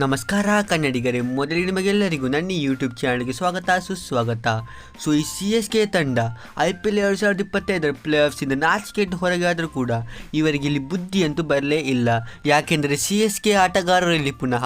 ನಮಸ್ಕಾರ ಕನ್ನಡಿಗರೇ, ಮೊದಲಿಗೆ ನಿಮಗೆಲ್ಲರಿಗೂ ನನ್ನ ಯೂಟ್ಯೂಬ್ ಚಾನಲ್ಗೆ ಸ್ವಾಗತ, ಸುಸ್ವಾಗತ. ಸೊ ಈ ಸಿ ಎಸ್ ಕೆ ತಂಡ ಐ ಪಿ ಎಲ್ ಎರಡು ಸಾವಿರದ ಇಪ್ಪತ್ತೈದರ ಪ್ಲೇ ಆಫ್ಸಿಂದ ನಾಚಿಕೆಟ್ಟು ಹೊರಗೆ ಕೂಡ ಇವರಿಗೆ ಇಲ್ಲಿ ಬುದ್ಧಿ ಅಂತೂ ಬರಲೇ ಇಲ್ಲ. ಯಾಕೆಂದರೆ ಸಿ ಎಸ್ ಕೆ ಆಟಗಾರರಲ್ಲಿ ಪುನಃ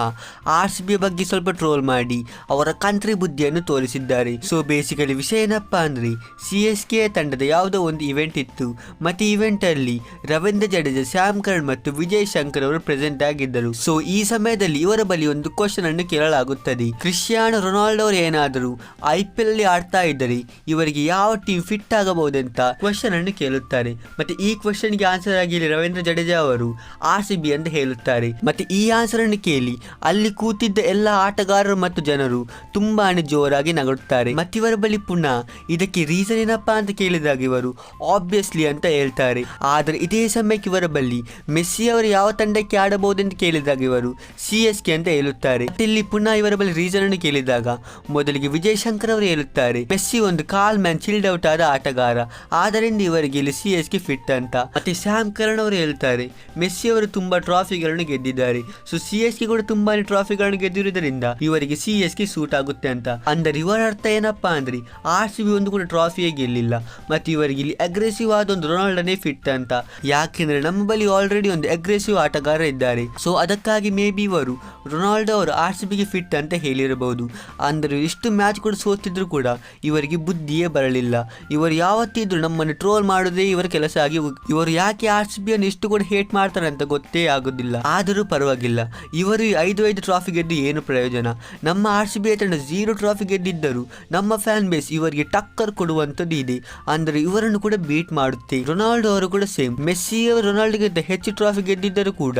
ಆರ್ ಸಿ ಬಿ ಬಗ್ಗೆ ಸ್ವಲ್ಪ ಟ್ರೋಲ್ ಮಾಡಿ ಅವರ ಕಂತ್ರಿ ಬುದ್ಧಿಯನ್ನು ತೋರಿಸಿದ್ದಾರೆ. ಸೊ ಬೇಸಿಕಲಿ ವಿಷಯ ಏನಪ್ಪ ಅಂದರೆ ಸಿ ಎಸ್ ಕೆ ತಂಡದ ಯಾವುದೋ ಒಂದು ಇವೆಂಟ್ ಇತ್ತು. ಮತ್ತು ಇವೆಂಟಲ್ಲಿ ರವೀಂದ್ರ ಜಡೇಜಾ, ಶ್ಯಾಮ್ ಕರಣ್ ಮತ್ತು ವಿಜಯ್ ಶಂಕರ್ ಅವರು ಪ್ರೆಸೆಂಟ್ ಆಗಿದ್ದರು. ಸೊ ಈ ಸಮಯದಲ್ಲಿ ಇವರ ಬಳಿ ಒಂದು ಕ್ವಶನ್ ಅನ್ನು ಕೇಳಲಾಗುತ್ತದೆ. ಕ್ರಿಸ್ಟಿಯಾನೋ ರೊನಾಲ್ಡೋ ಅವರು ಏನಾದರೂ ಐ ಪಿ ಎಲ್ ಆಡ್ತಾ ಇದ್ದರೆ ಇವರಿಗೆ ಯಾವ ಟೀಮ್ ಫಿಟ್ ಆಗಬಹುದು ಅಂತ ಕ್ವಶನ್ ಅನ್ನು ಕೇಳುತ್ತಾರೆ. ಮತ್ತೆ ಈ ಕ್ವಶನ್ಗೆ ಆನ್ಸರ್ ಆಗಿ ರವೀಂದ್ರ ಜಡೇಜಾ ಅವರು ಆರ್ ಸಿ ಬಿ ಅಂತ ಹೇಳುತ್ತಾರೆ. ಮತ್ತೆ ಈ ಆನ್ಸರ್ ಅನ್ನು ಕೇಳಿ ಅಲ್ಲಿ ಕೂತಿದ್ದ ಎಲ್ಲ ಆಟಗಾರರು ಮತ್ತು ಜನರು ತುಂಬಾನೇ ಜೋರಾಗಿ ನಗುತ್ತಾರೆ. ಮತ್ತೆ ಇವರ ಬಳಿ ಪುನಃ ಇದಕ್ಕೆ ರೀಸನ್ ಏನಪ್ಪಾ ಅಂತ ಕೇಳಿದಾಗ ಇವರು ಆಬ್ವಿಯಸ್ಲಿ ಅಂತ ಹೇಳ್ತಾರೆ. ಆದರೆ ಇದೇ ಸಮಯಕ್ಕೆ ಇವರ ಬಳಿ ಮೆಸ್ಸಿ ಅವರು ಯಾವ ತಂಡಕ್ಕೆ ಆಡಬಹುದು ಅಂತ ಕೇಳಿದಾಗ ಇವರು ಸಿ ಎಸ್ ಕೆ ಅಂತ ಹೇಳುತ್ತಾರೆ. ಇಲ್ಲಿ ಪುನಃ ಇವರ ಬಳಿ ರೀಸನ್ ಅನ್ನು ಕೇಳಿದಾಗ, ಮೊದಲಿಗೆ ವಿಜಯ್ ಶಂಕರ್ ಅವರು ಹೇಳುತ್ತಾರೆ ಮೆಸ್ಸಿ ಒಂದು ಕಾಲ್ ಮ್ಯಾನ್ ಚಿಲ್ಡ್ ಔಟ್ ಆದ ಆಟಗಾರ. ಆದ್ದರಿಂದ ಇವರಿಗೆ ಇಲ್ಲಿ ಸಿ ಎಸ್ ಕೆ ಫಿಟ್ ಅಂತ. ಮತ್ತೆ ಶ್ಯಾಮ್ ಕರಣ್ ಅವರು ಹೇಳ್ತಾರೆ ಮೆಸ್ಸಿ ಅವರು ತುಂಬಾ ಟ್ರಾಫಿಗಳನ್ನು ಗೆದ್ದಿದ್ದಾರೆ. ಸೊ ಸಿ ಎಸ್ ಕೂಡ ತುಂಬಾನೇ ಟ್ರಾಫಿಗಳನ್ನು ಗೆದ್ದಿರುವುದರಿಂದ ಇವರಿಗೆ ಸಿ ಎಸ್ ಸೂಟ್ ಆಗುತ್ತೆ ಅಂತ. ಅಂದರೆ ಇವರ ಅರ್ಥ ಏನಪ್ಪಾ ಅಂದ್ರೆ ಆರ್ ಸಿ ಬಿ ಒಂದು ಕೂಡ ಟ್ರಾಫಿಯೇ ಗೆಲ್ಲಿಲ್ಲ. ಮತ್ತೆ ಇವರಿಗೆ ಇಲ್ಲಿ ಅಗ್ರೆಸಿವ್ ಆದ ಒಂದು ರೊನಾಲ್ಡನೇ ಫಿಟ್ ಅಂತ. ಯಾಕೆಂದ್ರೆ ನಮ್ಮ ಬಳಿ ಆಲ್ರೆಡಿ ಒಂದು ಅಗ್ರೆಸಿವ್ ಆಟಗಾರ ಇದ್ದಾರೆ. ಸೊ ಅದಕ್ಕಾಗಿ ಮೇ ಬಿ ಇವರು ರೊನಾಲ್ಡೋ ಅವರು ಆರ್ ಸಿ ಬಿಗೆ ಫಿಟ್ ಅಂತ ಹೇಳಿರಬಹುದು. ಅಂದರೆ ಇಷ್ಟು ಮ್ಯಾಚ್ ಕೂಡ ಸೋತಿದ್ರು ಕೂಡ ಇವರಿಗೆ ಬುದ್ಧಿಯೇ ಬರಲಿಲ್ಲ. ಇವರು ಯಾವತ್ತಿದ್ರು ನಮ್ಮನ್ನು ಟ್ರೋಲ್ ಮಾಡೋದೇ ಇವರ ಕೆಲಸ ಆಗಿ ಇವರು ಯಾಕೆ ಆರ್ ಸಿ ಬಿಯನ್ನು ಇಷ್ಟು ಕೂಡ ಹೇಟ್ ಮಾಡ್ತಾರೆ ಅಂತ ಗೊತ್ತೇ ಆಗೋದಿಲ್ಲ. ಆದರೂ ಪರವಾಗಿಲ್ಲ. ಇವರು ಐದು ಐದು ಟ್ರಾಫಿ ಗೆದ್ದು ಏನು ಪ್ರಯೋಜನ? ನಮ್ಮ ಆರ್ ಸಿ ಬಿ ತಂಡ ಝೀರೋ ಟ್ರಾಫಿ ಗೆದ್ದಿದ್ದರು ನಮ್ಮ ಫ್ಯಾನ್ ಬೇಸ್ ಇವರಿಗೆ ಟಕ್ಕರ್ ಕೊಡುವಂಥದ್ದು ಇದೆ. ಅಂದರೆ ಇವರನ್ನು ಕೂಡ ಬೀಟ್ ಮಾಡುತ್ತೆ. ರೊನಾಲ್ಡೋ ಅವರು ಕೂಡ ಸೇಮ್ ಮೆಸ್ಸಿ ಅವರು ರೊನಾಲ್ಡೋಗಿಂತ ಹೆಚ್ಚು ಟ್ರಾಫಿ ಗೆದ್ದಿದ್ದರೂ ಕೂಡ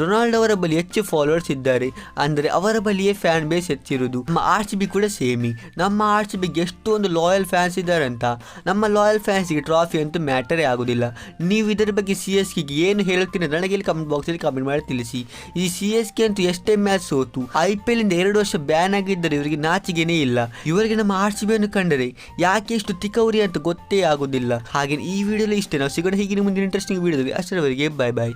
ರೊನಾಲ್ಡೋ ಅವರ ಬಳಿ ಹೆಚ್ಚು ಫಾಲೋವರ್ಸ್ ಇದ್ದಾರೆ. ಅಂದರೆ ಅವರ ಬಳಿಯೇ ಫ್ಯಾನ್ ಬೇಸ್ ಹೆಚ್ಚಿರುವುದು ನಮ್ಮ ಆರ್ ಸಿ ಬಿ ಕೂಡ ಸೇಮಿ. ನಮ್ಮ ಆರ್ ಸಿ ಬಿಗೆ ಎಷ್ಟೊಂದು ಲಾಯಲ್ ಫ್ಯಾನ್ಸ್ ಇದ್ದಾರೆ ಅಂತ ನಮ್ಮ ಲಾಯಲ್ ಫ್ಯಾನ್ಸ್ಗೆ ಟ್ರಾಫಿ ಅಂತೂ ಮ್ಯಾಟರೇ ಆಗೋದಿಲ್ಲ. ನೀವು ಇದರ ಬಗ್ಗೆ ಸಿ ಎಸ್ ಕೆಗೆ ಏನು ಹೇಳುತ್ತೀರಿ ನನಗೆ ಇಲ್ಲಿ ಕಮೆಂಟ್ ಬಾಕ್ಸಲ್ಲಿ ಕಮೆಂಟ್ ಮಾಡಿ ತಿಳಿಸಿ. ಈ ಸಿ ಎಸ್ ಕೆ ಅಂತೂ ಎಷ್ಟೇ ಮ್ಯಾಚ್ ಸೋತು ಐ ಪಿ ಎಲ್ ಇಂದ ಎರಡು ವರ್ಷ ಬ್ಯಾನ್ ಆಗಿದ್ದರೆ ಇವರಿಗೆ ನಾಚಿಗೆನೇ ಇಲ್ಲ. ಇವರಿಗೆ ನಮ್ಮ ಆರ್ ಸಿ ಬಿಯನ್ನು ಕಂಡರೆ ಯಾಕೆ ಇಷ್ಟು ತಿಕ್ಕವರಿ ಅಂತ ಗೊತ್ತೇ ಆಗೋದಿಲ್ಲ. ಹಾಗೆ ಈ ವಿಡಿಯೋಲಿ ಇಷ್ಟೇ. ನಾವು ಸಿಗೋಣ ಹೀಗೆ ಮುಂದಿನ ಇಂಟ್ರೆಸ್ಟಿಂಗ್ ವಿಡಿಯೋದಲ್ಲಿ ಅಷ್ಟರವರೆಗೆ ಬಾಯ್ ಬಾಯ್